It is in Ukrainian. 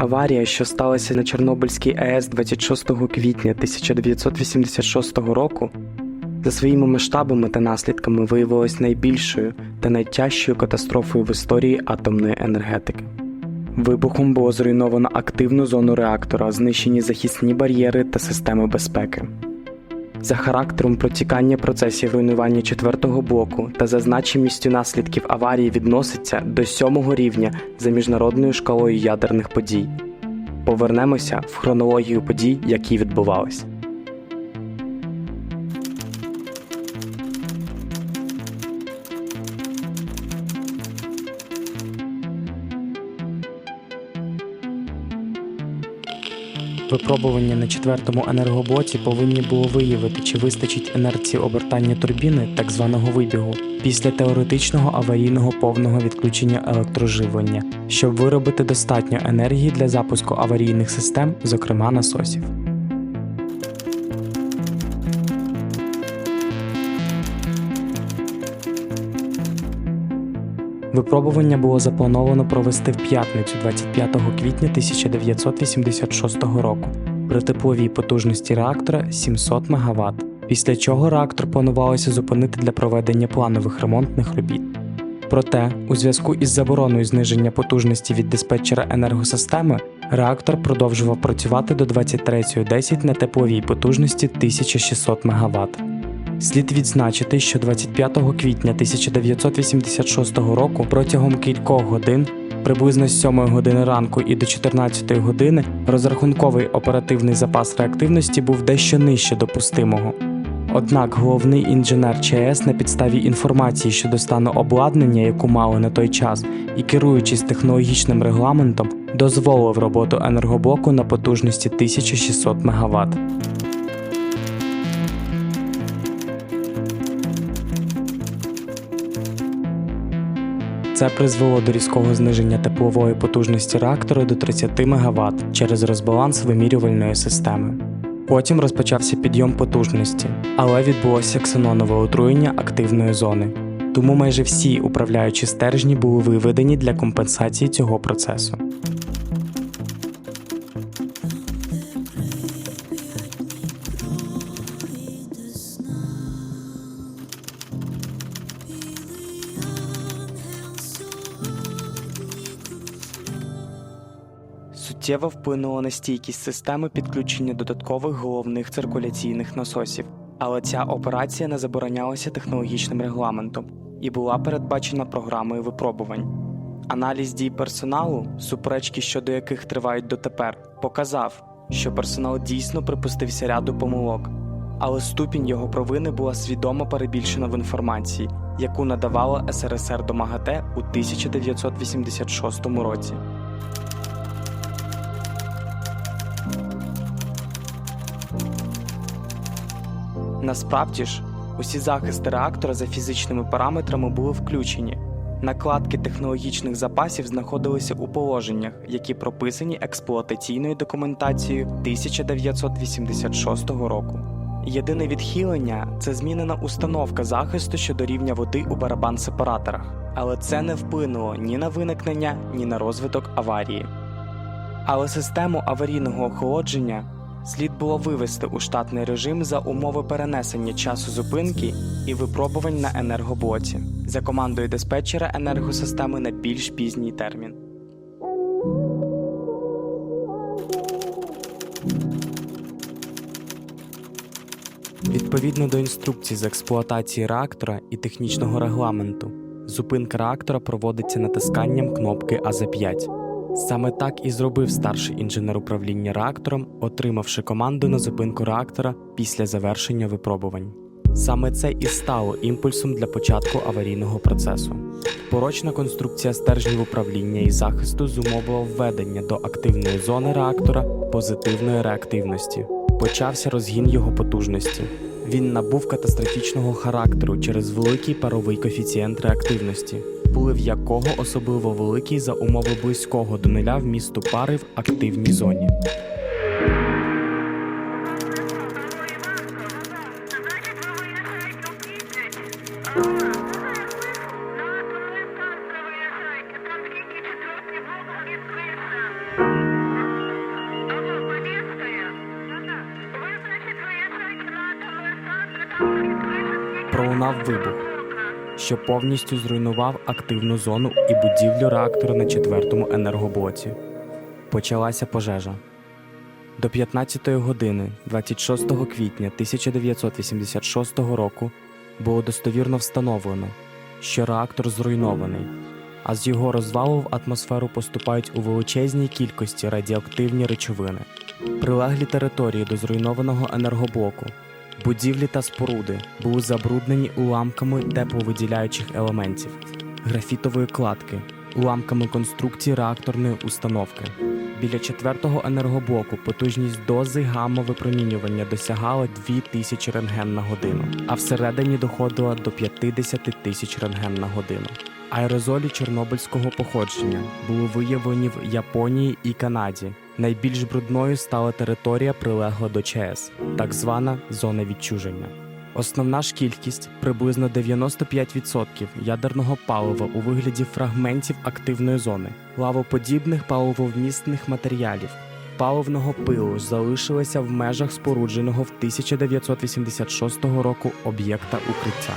Аварія, що сталася на Чорнобильській АЕС 26 квітня 1986 року, за своїми масштабами та наслідками виявилась найбільшою та найтяжчою катастрофою в історії атомної енергетики. Вибухом було зруйновано активну зону реактора, знищені захисні бар'єри та системи безпеки. За характером протікання процесів руйнування четвертого блоку та за значимістю наслідків аварії відноситься до сьомого рівня за міжнародною шкалою ядерних подій. Повернемося в хронологію подій, які відбувались. Випробування на четвертому енергоблоці повинні було виявити, чи вистачить інерції обертання турбіни, так званого вибігу, після теоретичного аварійного повного відключення електроживлення, щоб виробити достатньо енергії для запуску аварійних систем, зокрема насосів. Випробування було заплановано провести в п'ятницю 25 квітня 1986 року при тепловій потужності реактора 700 МВт, після чого реактор планувалося зупинити для проведення планових ремонтних робіт. Проте, у зв'язку із забороною зниження потужності від диспетчера енергосистеми, реактор продовжував працювати до 23.10 на тепловій потужності 1600 МВт. Слід відзначити, що 25 квітня 1986 року протягом кількох годин, приблизно з 7 години ранку і до 14 години, розрахунковий оперативний запас реактивності був дещо нижче допустимого. Однак головний інженер ЧАЕС на підставі інформації щодо стану обладнання, яку мали на той час, і керуючись технологічним регламентом, дозволив роботу енергоблоку на потужності 1600 МВт. Це призвело до різкого зниження теплової потужності реактора до 30 МВт через розбаланс вимірювальної системи. Потім розпочався підйом потужності, але відбулося ксенонове отруєння активної зони. Тому майже всі управляючі стержні були виведені для компенсації цього процесу. Суттєво вплинуло на стійкість системи підключення додаткових головних циркуляційних насосів, але ця операція не заборонялася технологічним регламентом і була передбачена програмою випробувань. Аналіз дій персоналу, суперечки щодо яких тривають дотепер, показав, що персонал дійсно припустився ряду помилок, але ступінь його провини була свідомо перебільшена в інформації, яку надавала СРСР до МАГАТЕ у 1986 році. Насправді ж, усі захисти реактора за фізичними параметрами були включені. Накладки технологічних запасів знаходилися у положеннях, які прописані експлуатаційною документацією 1986 року. Єдине відхилення це змінена установка захисту щодо рівня води у барабан-сепараторах, але це не вплинуло ні на виникнення, ні на розвиток аварії. Але систему аварійного охолодження слід було вивести у штатний режим за умови перенесення часу зупинки і випробувань на енергоблоці за командою диспетчера енергосистеми на більш пізній термін. Відповідно до інструкцій з експлуатації реактора і технічного регламенту, зупинка реактора проводиться натисканням кнопки АЗ5. Саме так і зробив старший інженер управління реактором, отримавши команду на зупинку реактора після завершення випробувань. Саме це і стало імпульсом для початку аварійного процесу. Порочна конструкція стержнів управління і захисту зумовила введення до активної зони реактора позитивної реактивності. Почався розгін його потужності. Він набув катастрофічного характеру через великий паровий коефіцієнт реактивності, приплив якого особливо великий за умови близького до нуля в місту пари в активній зоні. Пролунав вибух що повністю зруйнував активну зону і будівлю реактора на четвертому енергоблоці. Почалася пожежа. До 15 години 26 квітня 1986 року було достовірно встановлено, що реактор зруйнований, а з його розвалу в атмосферу поступають у величезній кількості радіоактивні речовини. Прилеглі території до зруйнованого енергоблоку, будівлі та споруди були забруднені уламками тепловиділяючих елементів, графітової кладки, уламками конструкції реакторної установки. Біля четвертого енергоблоку потужність дози гамма-випромінювання досягала 2000 рентген на годину, а всередині доходила до 50 тисяч рентген на годину. Аерозолі чорнобильського походження були виявлені в Японії і Канаді. Найбільш брудною стала територія, прилегла до ЧАЕС, так звана зона відчуження. Основна ж кількість приблизно 95% ядерного палива у вигляді фрагментів активної зони, лавоподібних паливовмісних матеріалів, паливного пилу залишилася в межах спорудженого в 1986 року об'єкта укриття.